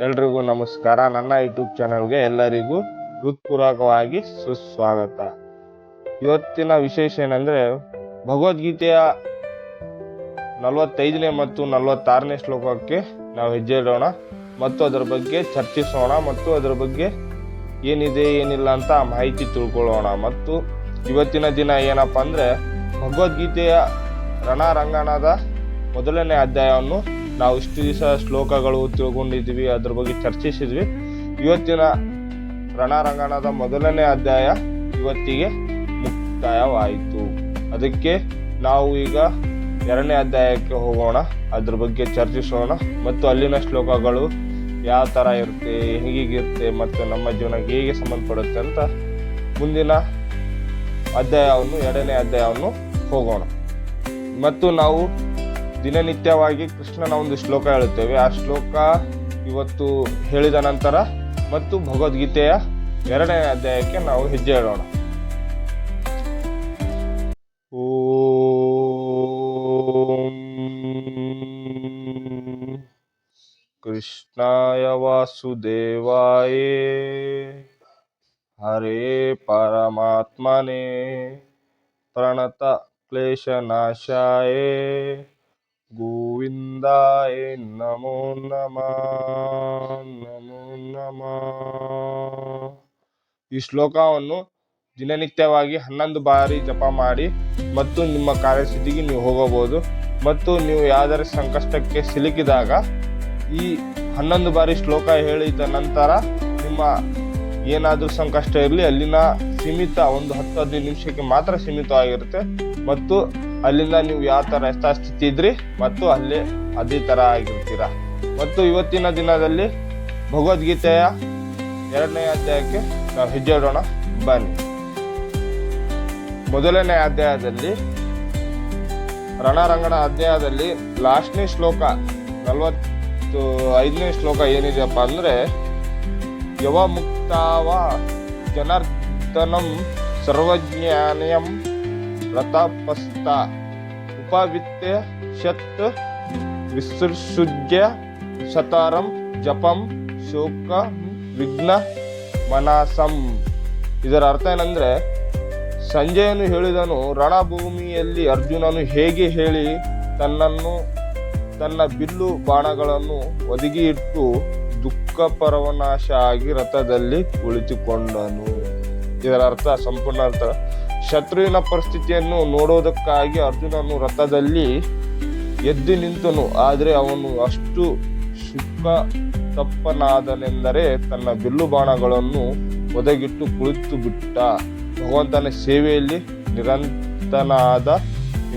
ಎಲ್ರಿಗೂ ನಮಸ್ಕಾರ. ನನ್ನ ಯೂಟ್ಯೂಬ್ ಚಾನಲ್ಗೆ ಎಲ್ಲರಿಗೂ ಹೃತ್ಪೂರ್ವಕವಾಗಿ ಸುಸ್ವಾಗತ. ಇವತ್ತಿನ ವಿಶೇಷ ಏನಂದ್ರೆ, ಭಗವದ್ಗೀತೆಯ ನಲವತ್ತೈದನೇ ಮತ್ತು ನಲವತ್ತಾರನೇ ಶ್ಲೋಕಕ್ಕೆ ನಾವು ಹೆಜ್ಜೆ ಇಡೋಣ ಮತ್ತು ಅದರ ಬಗ್ಗೆ ಚರ್ಚಿಸೋಣ. ಮತ್ತು ಅದರ ಬಗ್ಗೆ ಏನಿದೆ, ಏನಿಲ್ಲ ಅಂತ ಮಾಹಿತಿ ತಿಳ್ಕೊಳ್ಳೋಣ. ಮತ್ತು ಇವತ್ತಿನ ದಿನ ಏನಪ್ಪ ಅಂದರೆ, ಭಗವದ್ಗೀತೆಯ ರಣರಂಗಣದ ಮೊದಲನೇ ಅಧ್ಯಾಯವನ್ನು ನಾವು ಇಷ್ಟು ದಿವಸ ಶ್ಲೋಕಗಳು ತಿಳ್ಕೊಂಡಿದ್ವಿ ಅದ್ರ ಬಗ್ಗೆ ಚರ್ಚಿಸಿದ್ವಿ. ಇವತ್ತಿನ ರಣರಂಗಣದ ಮೊದಲನೇ ಅಧ್ಯಾಯ ಇವತ್ತಿಗೆ ಮುಕ್ತಾಯವಾಯಿತು. ಅದಕ್ಕೆ ನಾವು ಈಗ ಎರಡನೇ ಅಧ್ಯಾಯಕ್ಕೆ ಹೋಗೋಣ, ಅದ್ರ ಬಗ್ಗೆ ಚರ್ಚಿಸೋಣ, ಮತ್ತು ಅಲ್ಲಿನ ಶ್ಲೋಕಗಳು ಯಾವ ಥರ ಇರುತ್ತೆ, ಹೇಗಿರುತ್ತೆ, ಮತ್ತು ನಮ್ಮ ಜೀವನಕ್ಕೆ ಹೇಗೆ ಸಂಬಂಧಪಡುತ್ತೆ ಅಂತ ಮುಂದಿನ ಅಧ್ಯಾಯವನ್ನು, ಎರಡನೇ ಅಧ್ಯಾಯವನ್ನು ಹೋಗೋಣ. ಮತ್ತು ನಾವು ದಿನನಿತ್ಯವಾಗಿ ಕೃಷ್ಣನ ಒಂದು ಶ್ಲೋಕ ಹೇಳುತ್ತೇವೆ. ಆ ಶ್ಲೋಕ ಇವತ್ತು ಹೇಳಿದ ನಂತರ ಮತ್ತು ಭಗವದ್ಗೀತೆಯ ಎರಡನೇ ಅಧ್ಯಾಯಕ್ಕೆ ನಾವು ಹೆಜ್ಜೆ ಇಡೋಣ. ವಾಸುದೇವಾಯ, ಹರೇ ಪರಮಾತ್ಮನೇ, ಪ್ರಣತ ಕ್ಲೇಶನಾಶಾಯ. ಗೋವಿಂದಾಯ ನಮೋ ನಮಃ ನಮೋ ನಮಃ ಈ ಶ್ಲೋಕವನ್ನು ದಿನನಿತ್ಯವಾಗಿ ಹನ್ನೊಂದು ಬಾರಿ ಜಪ ಮಾಡಿ ಮತ್ತು ನಿಮ್ಮ ಕಾರ್ಯಸಿದ್ಧಿಗೆ ನೀವು ಹೋಗಬಹುದು. ಮತ್ತು ನೀವು ಯಾವುದರ ಸಂಕಷ್ಟಕ್ಕೆ ಸಿಲುಕಿದಾಗ ಈ ಹನ್ನೊಂದು ಬಾರಿ ಶ್ಲೋಕ ಹೇಳಿದ ನಂತರ ನಿಮ್ಮ ಏನಾದರೂ ಸಂಕಷ್ಟ ಇರಲಿ, ಅಲ್ಲಿನ ಸೀಮಿತ ಒಂದು ಹತ್ತು ಹದಿನೈದು ನಿಮಿಷಕ್ಕೆ ಮಾತ್ರ ಸೀಮಿತವಾಗಿರುತ್ತೆ. ಮತ್ತು ಅಲ್ಲಿಂದ ನೀವು ಯಾವ ಥರ ಯಥಾಸ್ಥಿತಿ ಇದ್ರಿ ಮತ್ತು ಅಲ್ಲೇ ಅದೇ ಥರ ಆಗಿರ್ತೀರ. ಮತ್ತು ಇವತ್ತಿನ ದಿನದಲ್ಲಿ ಭಗವದ್ಗೀತೆಯ ಎರಡನೇ ಅಧ್ಯಾಯಕ್ಕೆ ನಾವು ಹೆಜ್ಜೆ ಇಡೋಣ ಬನ್ನಿ. ಮೊದಲನೇ ಅಧ್ಯಾಯದಲ್ಲಿ, ರಣರಂಗಣ ಅಧ್ಯಾಯದಲ್ಲಿ ಲಾಸ್ಟ್ನೇ ಶ್ಲೋಕ, ನಲವತ್ತು ಐದನೇ ಶ್ಲೋಕ ಏನಿದೆಯಪ್ಪ ಅಂದರೆ, ಯವ ಮುಕ್ತಾವ ಜನಾರ್ದನಂ ಸರ್ವಜ್ಞಾನಯಂ ರಥಪಸ್ಥ ಉಪವಿತ್ಯ, ಶತ್ ವಿಸೃಜ್ಯ ಸತಾರಂ ಜಪಂ, ಶೋಕ, ವಿಘ್ನ, ಮನಸಂ. ಇದರ ಅರ್ಥ ಏನಂದ್ರೆ, ಸಂಜಯನು ಹೇಳಿದನು, ರಣಭೂಮಿಯಲ್ಲಿ ಅರ್ಜುನನು ಹೇಗೆ ಹೇಳಿ ತನ್ನನ್ನು, ತನ್ನ ಬಿಲ್ಲು ಬಾಣಗಳನ್ನು ಒದಗಿ ಇಟ್ಟು ದುಃಖ ಪರವನಾಶ ಆಗಿ ರಥದಲ್ಲಿ ಕುಳಿತುಕೊಂಡನು. ಇದರ ಅರ್ಥ, ಸಂಪೂರ್ಣ ಅರ್ಥ ಶತ್ರುವಿನ ಪರಿಸ್ಥಿತಿಯನ್ನು ನೋಡೋದಕ್ಕಾಗಿ ಅರ್ಜುನನು ರಥದಲ್ಲಿ ಎದ್ದು ನಿಂತನು. ಆದರೆ ಅವನು ಅಷ್ಟು ಸುಖ ತಪ್ಪನಾದನೆಂದರೆ ತನ್ನ ಬಿಲ್ಲು ಬಾಣಗಳನ್ನು ಒದಗಿಟ್ಟು ಕುಳಿತು ಬಿಟ್ಟ. ಭಗವಂತನ ಸೇವೆಯಲ್ಲಿ ನಿರಂತನಾದ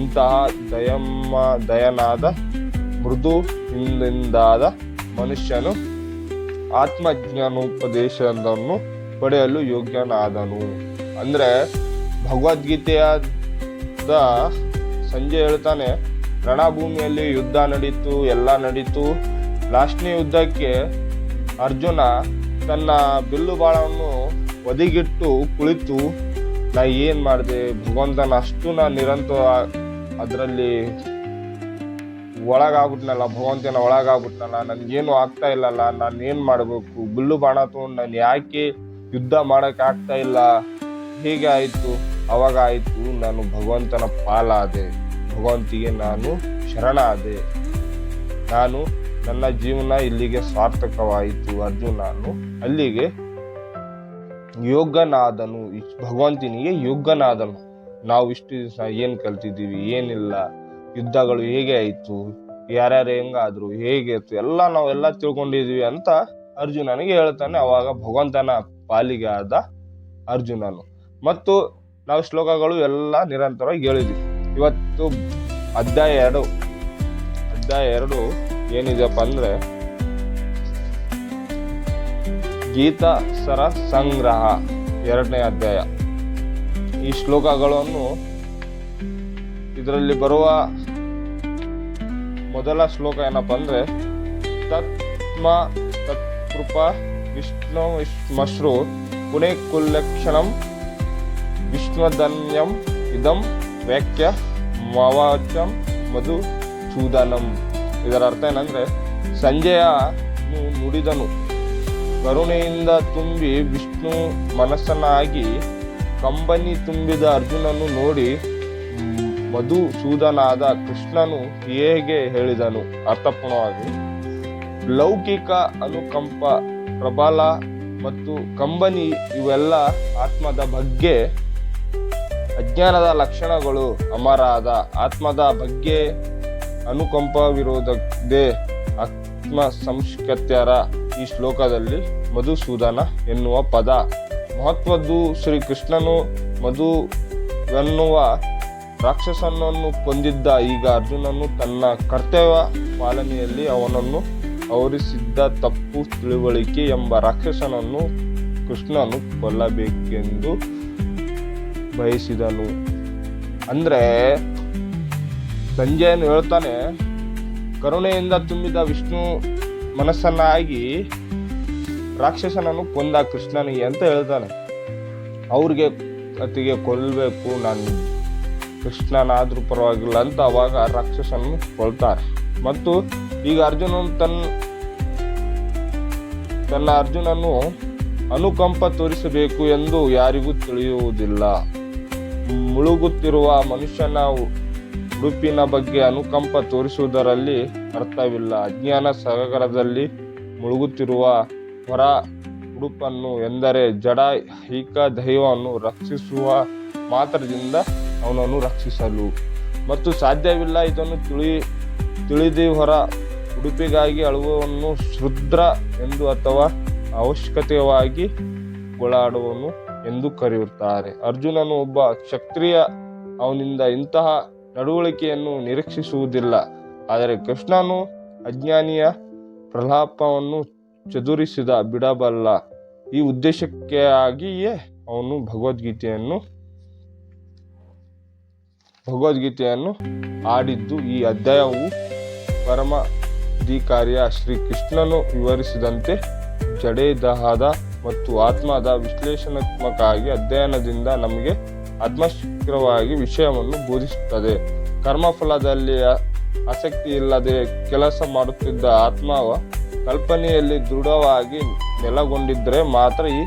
ಇಂತಹ ದಯಮ್ಮ ದಯನಾದ ಮೃದು ಹಿಂದಿಂದಾದ ಮನುಷ್ಯನು ಆತ್ಮಜ್ಞಾನೋಪದೇಶವನ್ನು ಪಡೆಯಲು ಯೋಗ್ಯನಾದನು. ಅಂದ್ರೆ ಭಗವದ್ಗೀತೆಯ ಸಂಜೆ ಹೇಳ್ತಾನೆ, ರಣಭೂಮಿಯಲ್ಲಿ ಯುದ್ಧ ನಡೀತು, ಎಲ್ಲ ನಡೀತು. ಲಾಸ್ಟ್ನೇ ಯುದ್ಧಕ್ಕೆ ಅರ್ಜುನ ತನ್ನ ಬಿಲ್ಲು ಬಾಳವನ್ನು ಒದಗಿಟ್ಟು ಕುಳಿತು, ನಾ ಏನು ಮಾಡಿದೆ? ಭಗವಂತನ ಅಷ್ಟು ನಾ ನಿರಂತರ ಅದರಲ್ಲಿ ಒಳಗಾಗ್ಬಿಟ್ನಲ್ಲ, ಭಗವಂತನ ಒಳಗಾಗ್ಬಿಟ್ನಲ್ಲ, ನನಗೇನು ಆಗ್ತಾ ಇಲ್ಲಲ್ಲ, ನಾನು ಏನು ಮಾಡಬೇಕು? ಬಿಲ್ಲು ಬಾಣ ತೊಗೊಂಡು ನಾನು ಯಾಕೆ ಯುದ್ಧ ಮಾಡೋಕ್ಕಾಗ್ತಾ ಇಲ್ಲ? ಹೀಗೆ ಆಯ್ತು? ಅವಾಗ ನಾನು ಭಗವಂತನ ಪಾಲಾದೆ, ಭಗವಂತಿಗೆ ನಾನು ಶರಣಾದೆ. ನಾನು ನನ್ನ ಜೀವನ ಇಲ್ಲಿಗೆ ಸಾರ್ಥಕವಾಯಿತು. ಅರ್ಜುನ್ ನಾನು ಅಲ್ಲಿಗೆ ಯೋಗ್ಯನಾದನು. ಭಗವಂತನಿಗೆ ಯೋಗ್ಯನಾದನು. ನಾವು ಇಷ್ಟು ದಿವಸ ಏನು ಕಲ್ತಿದ್ದೀವಿ? ಏನಿಲ್ಲ. ಯುದ್ಧಗಳು ಹೇಗೆ ಆಯಿತು? ಯಾರ್ಯಾರು ಹೆಂಗಾದ್ರು? ಹೇಗೆ ಆಯ್ತು? ಎಲ್ಲ ನಾವೆಲ್ಲ ತಿಳ್ಕೊಂಡಿದೀವಿ ಅಂತ ಅರ್ಜುನನಿಗೆ ಹೇಳ್ತಾನೆ. ಅವಾಗ ಭಗವಂತನ ಪಾಲಿಗೆ ಆದ ಅರ್ಜುನನು. ಮತ್ತು ನಾವು ಶ್ಲೋಕಗಳು ಎಲ್ಲ ನಿರಂತರವಾಗಿ ಹೇಳಿದ್ವಿ. ಇವತ್ತು ಅಧ್ಯಾಯ ಎರಡು. ಅಧ್ಯಾಯ ಎರಡು ಏನಿದೆಯಪ್ಪ ಅಂದ್ರೆ, ಗೀತಾ ಸರ ಸಂಗ್ರಹ ಎರಡನೇ ಅಧ್ಯಾಯ. ಈ ಶ್ಲೋಕಗಳನ್ನು ಇದರಲ್ಲಿ ಬರುವ ಮೊದಲ ಶ್ಲೋಕ ಏನಪ್ಪ ಅಂದ್ರೆ, ತತ್ಮ ತತ್ಕೃಪ ವಿಷ್ಣು ವಿಶ್ಮಶ್ರು ಪುಣೆ ಕುಲ್ಲಕ್ಷಣಂ ವಿಷ್ಣುಧನ್ಯಂ ಇದಂ ವ್ಯಾಖ್ಯ ಮವಾಚಂ ಮಧು ಚೂದನಂ. ಇದರ ಅರ್ಥ ಏನಂದರೆ, ಸಂಜೆಯ ನುಡಿದನು. ಕರುಣೆಯಿಂದ ತುಂಬಿ ವಿಷ್ಣು ಮನಸ್ಸನ್ನಾಗಿ ಕಂಬನಿ ತುಂಬಿದ ಅರ್ಜುನನು ನೋಡಿ, ಮಧು ಮಧುಸೂದನಾದ ಕೃಷ್ಣನು ಹೇಗೆ ಹೇಳಿದನು. ಅರ್ಥಪೂರ್ಣವಾಗಿ, ಲೌಕಿಕ ಅನುಕಂಪ, ಪ್ರಬಲ ಮತ್ತು ಕಂಬನಿ ಇವೆಲ್ಲ ಆತ್ಮದ ಬಗ್ಗೆ ಅಜ್ಞಾನದ ಲಕ್ಷಣಗಳು ಅಮರಾದ. ಆತ್ಮದ ಬಗ್ಗೆ ಅನುಕಂಪವಿರುವುದೇ ಆತ್ಮ ಸಂಸ್ಕೃತ್ಯರ ಈ ಶ್ಲೋಕದಲ್ಲಿ ಮಧುಸೂದನ ಎನ್ನುವ ಪದ. ಮಹತ್ವದ್ದು ಶ್ರೀಕೃಷ್ಣನು ಮಧುವೆನ್ನುವ ರಾಕ್ಷಸನನ್ನು ಕೊಂದಿದ್ದ ಈಗ ಅರ್ಜುನನು ತನ್ನ ಕರ್ತವ್ಯ ಪಾಲನೆಯಲ್ಲಿ ಅವನನ್ನು ಅವರಿಸಿದ್ದ ತಪ್ಪು ತಿಳುವಳಿಕೆ ಎಂಬ ರಾಕ್ಷಸನನ್ನು ಕೃಷ್ಣನು ಕೊಲ್ಲಬೇಕೆಂದು ಬಯಸಿದನು. ಅಂದ್ರೆ ಸಂಜಯನು ಹೇಳ್ತಾನೆ, ಕರುಣೆಯಿಂದ ತುಂಬಿದ ವಿಷ್ಣು ಮನಸ್ಸನ್ನಾಗಿ ರಾಕ್ಷಸನನ್ನು ಕೊಂದ ಕೃಷ್ಣನಿಗೆ ಅಂತ ಹೇಳ್ತಾನೆ. ಅವ್ರಿಗೆ ಅತಿಗೆ ಕೊಲ್ಲಬೇಕು ನಾನು ಕೃಷ್ಣನಾದ್ರೂ ಪರವಾಗಿಲ್ಲ ಅಂತ ಅವಾಗ ರಾಕ್ಷಸನನ್ನು ಕೊಲ್ತಾರೆ. ಮತ್ತು ಈಗ ಅರ್ಜುನನು ತನ್ನ ತನ್ನ ಅರ್ಜುನನು ಅನುಕಂಪ ತೋರಿಸಬೇಕು ಎಂದು ಯಾರಿಗೂ ತಿಳಿಯುವುದಿಲ್ಲ. ಮುಳುಗುತ್ತಿರುವ ಮನುಷ್ಯನ ಉಡುಪಿನ ಬಗ್ಗೆ ಅನುಕಂಪ ತೋರಿಸುವುದರಲ್ಲಿ ಅರ್ಥವಿಲ್ಲ. ಅಜ್ಞಾನ ಸಾಗರದಲ್ಲಿ ಮುಳುಗುತ್ತಿರುವ ಹೊರ ಉಡುಪನ್ನು ಎಂದರೆ ಜಡ ಐಕ ದೈವವನ್ನು ರಕ್ಷಿಸುವ ಮಾತ್ರದಿಂದ ಅವನನ್ನು ರಕ್ಷಿಸಲು. ಮತ್ತು ಸಾಧ್ಯವಿಲ್ಲ ಇದನ್ನು ತಿಳಿ, ತಿಳಿದಿ ಹೊರ ಉಡುಪಿಗಾಗಿ ಅಳುವವನ್ನು ಶುದ್ರ ಎಂದು ಅಥವಾ ಅವಶ್ಯಕತೆಯವಾಗಿ ಗೋಳಾಡುವನು. ಎಂದು ಕರೆಯುತ್ತಾರೆ. ಅರ್ಜುನನು ಒಬ್ಬ ಕ್ಷತ್ರಿಯ, ಅವನಿಂದ ಇಂತಹ ನಡವಳಿಕೆಯನ್ನು ನಿರೀಕ್ಷಿಸುವುದಿಲ್ಲ. ಆದರೆ ಕೃಷ್ಣನು ಅಜ್ಞಾನಿಯ ಪ್ರಲಾಪವನ್ನು ಚದುರಿಸಿದ ಬಿಡಬಲ್ಲ. ಈ ಉದ್ದೇಶಕ್ಕಾಗಿಯೇ ಅವನು ಭಗವದ್ಗೀತೆಯನ್ನು ಭಗವದ್ಗೀತೆಯನ್ನು ಆಡಿದ್ದು ಈ ಅಧ್ಯಾಯವು ಪರಮಾಧಿಕಾರಿಯ ಶ್ರೀಕೃಷ್ಣನು ವಿವರಿಸಿದಂತೆ ಜಡೇದಹದ ಮತ್ತು ಆತ್ಮದ ವಿಶ್ಲೇಷಣಾತ್ಮಕವಾಗಿ ಅಧ್ಯಯನದಿಂದ ನಮಗೆ ಆತ್ಮಶೀಘ್ರವಾಗಿ ವಿಷಯವನ್ನು ಬೋಧಿಸುತ್ತದೆ. ಕರ್ಮಫಲದಲ್ಲಿ ಆಸಕ್ತಿ ಇಲ್ಲದೆ ಕೆಲಸ ಮಾಡುತ್ತಿದ್ದ ಆತ್ಮವ ಕಲ್ಪನೆಯಲ್ಲಿ ದೃಢವಾಗಿ ನೆಲೆಗೊಂಡಿದ್ದರೆ ಮಾತ್ರ ಈ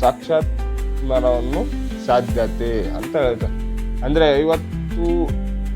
ಸಾಕ್ಷಾತ್ಮರವನ್ನು ಸಾಧ್ಯತೆ ಅಂತ ಹೇಳ್ತಾರೆ. ಅಂದರೆ ಇವತ್ತು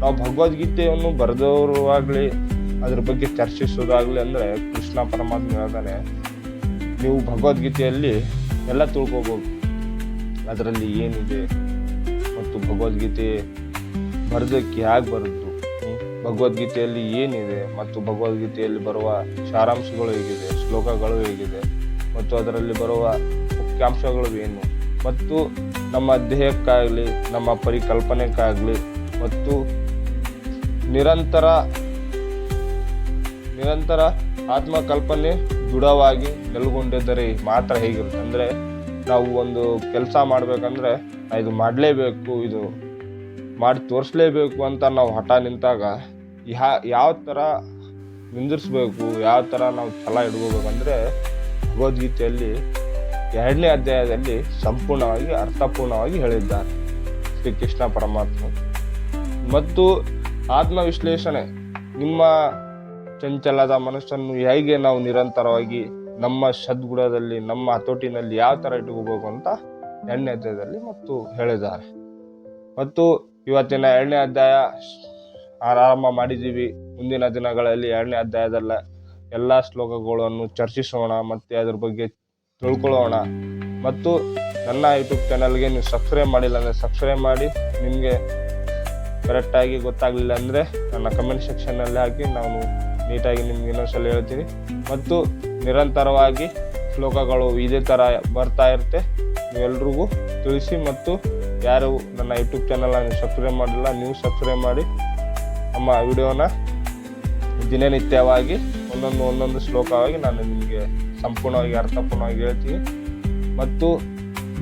ನಾವು ಭಗವದ್ಗೀತೆಯನ್ನು ಬರೆದವರು ಆಗಲಿ ಅದ್ರ ಬಗ್ಗೆ ಚರ್ಚಿಸೋದಾಗಲಿ ಅಂದರೆ ಕೃಷ್ಣ ಪರಮಾತ್ಮ ಹೇಳ್ತಾನೆ ನೀವು ಭಗವದ್ಗೀತೆಯಲ್ಲಿ ಎಲ್ಲ ತಿಳ್ಕೊಬೋದು. ಅದರಲ್ಲಿ ಏನಿದೆ? ಮತ್ತು ಭಗವದ್ಗೀತೆ ಬರೆದಕ್ಕೆ ಹೇಗೆ ಬರುತ್ತೆ ಭಗವದ್ಗೀತೆಯಲ್ಲಿ ಏನಿದೆ? ಮತ್ತು ಭಗವದ್ಗೀತೆಯಲ್ಲಿ ಬರುವ ಸಾರಾಂಶಗಳು ಹೇಗಿದೆ? ಶ್ಲೋಕಗಳು ಹೇಗಿದೆ? ಮತ್ತು ಅದರಲ್ಲಿ ಬರುವ ಮುಖ್ಯಾಂಶಗಳು ಏನು? ಮತ್ತು ನಮ್ಮ ದೇಹಕ್ಕಾಗಲಿ, ನಮ್ಮ ಪರಿಕಲ್ಪನೆಗಾಗಲಿ ಮತ್ತು ನಿರಂತರ ನಿರಂತರ ಆತ್ಮಕಲ್ಪನೆ ದೃಢವಾಗಿ ನೆಲೆಗೊಂಡಿದ್ದರೆ ಮಾತ್ರ ಹೇಗಿರುತ್ತೆ? ಅಂದರೆ ನಾವು ಒಂದು ಕೆಲಸ ಮಾಡಬೇಕಂದ್ರೆ ಇದು ಮಾಡಲೇಬೇಕು, ಇದು ಮಾಡಿ ತೋರಿಸ್ಲೇಬೇಕು ಅಂತ ನಾವು ಹಠ ನಿಂತಾಗ ಯಾ, ಯಾವ ಥರ ನಿಂದಿರಿಸ್ಬೇಕು, ಯಾವ ಥರ ನಾವು ಛಲ ಇಟ್ಕೋಬೇಕಂದ್ರೆ ಭಗವದ್ಗೀತೆಯಲ್ಲಿ ಎರಡನೇ ಅಧ್ಯಾಯದಲ್ಲಿ ಸಂಪೂರ್ಣವಾಗಿ ಅರ್ಥಪೂರ್ಣವಾಗಿ ಹೇಳಿದ್ದಾರೆ ಶ್ರೀಕೃಷ್ಣ ಪರಮಾತ್ಮ. ಮತ್ತು ಆತ್ಮವಿಶ್ಲೇಷಣೆ ನಿಮ್ಮ ಚಂಚಲದ ಮನಸ್ಸನ್ನು ಹೇಗೆ ನಾವು ನಿರಂತರವಾಗಿ ನಮ್ಮ ಸದ್ಗುಣದಲ್ಲಿ, ನಮ್ಮ ಹತೋಟಿನಲ್ಲಿ ಯಾವ ಥರ ಇಟ್ಕೋಬೇಕು ಅಂತ ಎರಡನೇ ಅಧ್ಯಾಯದಲ್ಲಿ ಮತ್ತು ಹೇಳಿದ್ದಾರೆ. ಮತ್ತು ಇವತ್ತಿನ ಎರಡನೇ ಅಧ್ಯಾಯ ಆರಂಭ ಮಾಡಿದ್ದೀವಿ. ಮುಂದಿನ ದಿನಗಳಲ್ಲಿ ಎರಡನೇ ಅಧ್ಯಾಯದಲ್ಲ ಎಲ್ಲ ಶ್ಲೋಕಗಳನ್ನು ಚರ್ಚಿಸೋಣ ಮತ್ತು ಅದ್ರ ಬಗ್ಗೆ ತಿಳ್ಕೊಳ್ಳೋಣ. ಮತ್ತು ನನ್ನ ಯೂಟ್ಯೂಬ್ ಚಾನಲ್ಗೆ ನೀವು ಸಬ್ಸ್ಕ್ರೈಬ್ ಮಾಡಿಲ್ಲ ಅಂದರೆ ಸಬ್ಸ್ಕ್ರೈಬ್ ಮಾಡಿ. ನಿಮಗೆ ಕರೆಕ್ಟಾಗಿ ಗೊತ್ತಾಗಲಿಲ್ಲ ಅಂದರೆ ನನ್ನ ಕಮೆಂಟ್ ಸೆಕ್ಷನ್ನಲ್ಲಿ ಹಾಕಿ. ನಾನು ನೀಟಾಗಿ ನಿಮ್ಗೆ ಇನ್ನೊಂದ್ಸಲ ಹೇಳ್ತೀನಿ. ಮತ್ತು ನಿರಂತರವಾಗಿ ಶ್ಲೋಕಗಳು ಇದೇ ಥರ ಬರ್ತಾ ಇರುತ್ತೆ. ನೀವೆಲ್ರಿಗೂ ತಿಳಿಸಿ ಮತ್ತು ಯಾರು ನನ್ನ ಯೂಟ್ಯೂಬ್ ಚಾನಲನ್ನು ಸಬ್ಸ್ಕ್ರೈಬ್ ಮಾಡಿಲ್ಲ, ನೀವು ಸಬ್ಸ್ಕ್ರೈಬ್ ಮಾಡಿ. ನಮ್ಮ ವಿಡಿಯೋನ ದಿನನಿತ್ಯವಾಗಿ ಒಂದೊಂದು ಒಂದೊಂದು ಶ್ಲೋಕವಾಗಿ ನಾನು ನಿಮಗೆ ಸಂಪೂರ್ಣವಾಗಿ ಅರ್ಥಪೂರ್ಣವಾಗಿ ಹೇಳ್ತೀನಿ. ಮತ್ತು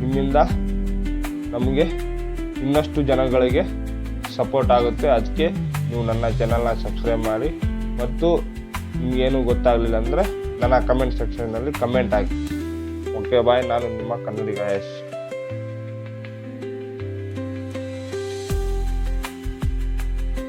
ನಿಮ್ಮಿಂದ ನಮಗೆ ಇನ್ನಷ್ಟು ಜನಗಳಿಗೆ ಸಪೋರ್ಟ್ ಆಗುತ್ತೆ. ಅದಕ್ಕೆ ನೀವು ನನ್ನ ಚಾನಲ್ನ ಸಬ್ಸ್ಕ್ರೈಬ್ ಮಾಡಿ. ಮತ್ತು ನಿಮಗೇನು ಗೊತ್ತಾಗಲಿಲ್ಲ ಅಂದರೆ ನನ್ನ ಕಮೆಂಟ್ ಸೆಕ್ಷನ್ನಲ್ಲಿ ಕಮೆಂಟ್ ಹಾಕಿ. ಓಕೆ ಬಾಯ್ ನಾನು ನಿಮ್ಮ ಕನ್ನಡಿಗ ಯಶ್.